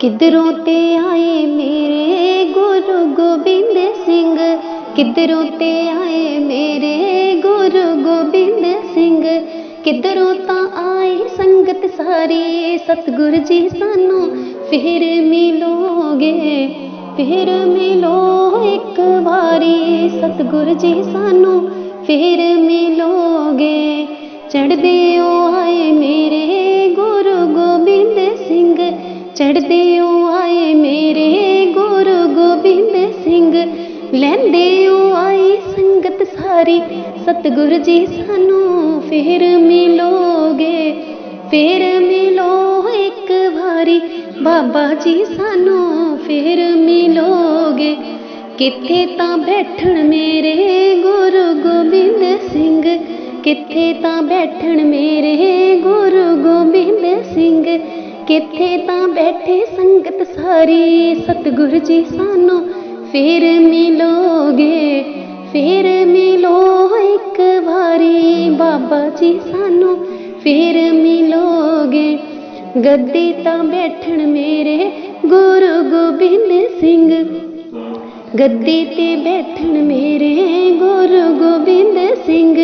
ਕਿੱਧਰੋਂ ਤੇ ਆਏ ਮੇਰੇ ਗੁਰੂ ਗੋਬਿੰਦ ਸਿੰਘ? ਕਿੱਧਰੋਂ ਤੇ ਆਏ ਮੇਰੇ ਗੁਰੂ ਗੋਬਿੰਦ ਸਿੰਘ? ਕਿੱਧਰੋਂ ਤਾਂ ਆਏ ਸੰਗਤ ਸਾਰੀ? ਸਤਿਗੁਰ ਜੀ ਸਾਨੂੰ ਫਿਰ ਮਿਲੋਗੇ, ਫਿਰ ਮਿਲੋ ਇੱਕ ਵਾਰੀ। ਸਤਿਗੁਰ ਜੀ ਸਾਨੂੰ ਫਿਰ ਮਿਲੋਗੇ। ਚੜ੍ਹਦੇ ਓ ਆਏ ਮੇਰੇ ਚੜ੍ਹਦੇ ਓ ਆਏ ਮੇਰੇ ਗੁਰੂ ਗੋਬਿੰਦ ਸਿੰਘ। ਲੈਂਦੇ ਓ ਆਈ ਸੰਗਤ ਸਾਰੀ, ਸਤਿਗੁਰ ਜੀ ਸਾਨੂੰ ਫਿਰ ਮਿਲੋਗੇ। ਫਿਰ ਮਿਲੋ ਇੱਕ ਵਾਰੀ, ਬਾਬਾ ਜੀ ਸਾਨੂੰ ਫਿਰ ਮਿਲੋਗੇ। ਕਿੱਥੇ ਤਾਂ ਬੈਠਣ ਮੇਰੇ ਗੁਰੂ ਗੋਬਿੰਦ ਸਿੰਘ, ਕਿੱਥੇ ਤਾਂ ਬੈਠਣ ਮੇਰੇ ਗੁਰੂ ਬੈਠੇ ਸੰਗਤ ਸਾਰੀ, ਸਤਿਗੁਰ ਜੀ ਸਾਨੂੰ ਫਿਰ ਮਿਲੋਗੇ, ਫਿਰ ਮਿਲੋ ਇੱਕ ਵਾਰੀ। ਬਾਬਾ ਜੀ ਸਾਨੂੰ ਫਿਰ ਮਿਲੋਗੇ। ਗੱਦੀ ਤਾਂ ਬੈਠਣ ਮੇਰੇ ਗੁਰੂ ਗੋਬਿੰਦ ਸਿੰਘ। ਗੱਦੀ ਤੇ ਬੈਠਣ ਮੇਰੇ ਗੁਰੂ ਗੋਬਿੰਦ ਸਿੰਘ।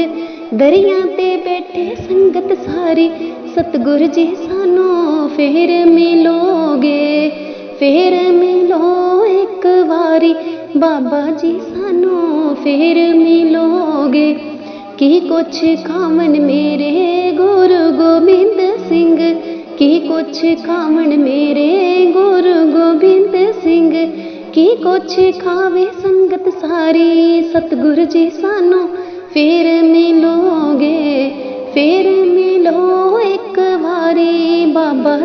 ਦਰਿਆ ਤੇ ਬੈਠੇ ਸੰਗਤ ਸਾਰੀ, ਸਤਿਗੁਰ ਜੀ ਸਾਨੂੰ ਫੇਰ ਮਿਲੋਗੇ, ਫੇਰ ਮਿਲੋ ਇੱਕ ਵਾਰੀ। ਬਾਬਾ ਜੀ ਸਾਨੂੰ ਫੇਰ ਮਿਲੋਗੇ। ਕੀ ਕੁਛ ਖਾਵਣ ਮੇਰੇ ਗੁਰੂ ਗੋਬਿੰਦ ਸਿੰਘ? ਕੀ ਕੁਛ ਖਾਵਣ ਮੇਰੇ ਗੁਰੂ ਗੋਬਿੰਦ ਸਿੰਘ? ਕੀ ਕੁਛ ਖਾਵੇ ਸੰਗਤ ਸਾਰੀ? ਸਤਿਗੁਰ ਜੀ ਸਾਨੂੰ ਫੇਰ ਮਿਲੋਗੇ, ਫੇਰ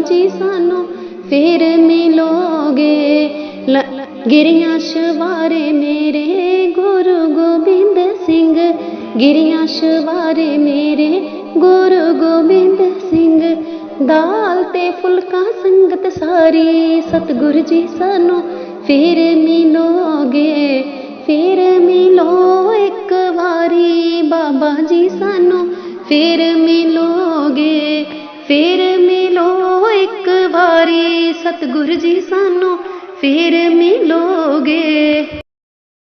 ਜੀ ਸਾਨੂੰ ਫੇਰ ਮਿਲੋਗੇ। ਲ- ਗਿਰੀਆਂ ਸ਼ਵਾਰੇ ਮੇਰੇ ਗੁਰੂ ਗੋਬਿੰਦ ਸਿੰਘ। ਗਿਰੀਆਂ ਸ਼ਵਾਰੇ ਮੇਰੇ ਗੁਰੂ ਗੋਬਿੰਦ ਸਿੰਘ। ਦਾਲ ਤੇ ਫੁਲਕਾ ਸੰਗਤ ਸਾਰੀ। ਸਤਿਗੁਰ ਜੀ ਸਾਨੂੰ ਫੇਰ ਮਿਲੋਗੇ। ਫੇਰ ਮਿਲੋ ਇੱਕ ਵਾਰੀ। ਬਾਬਾ ਜੀ ਸਾਨੂੰ ਫੇਰ ਮਿਲੋ। ਸਤਿਗੁਰ ਜੀ ਸਾਨੂੰ ਫੇਰ ਮਿਲੋਗੇ।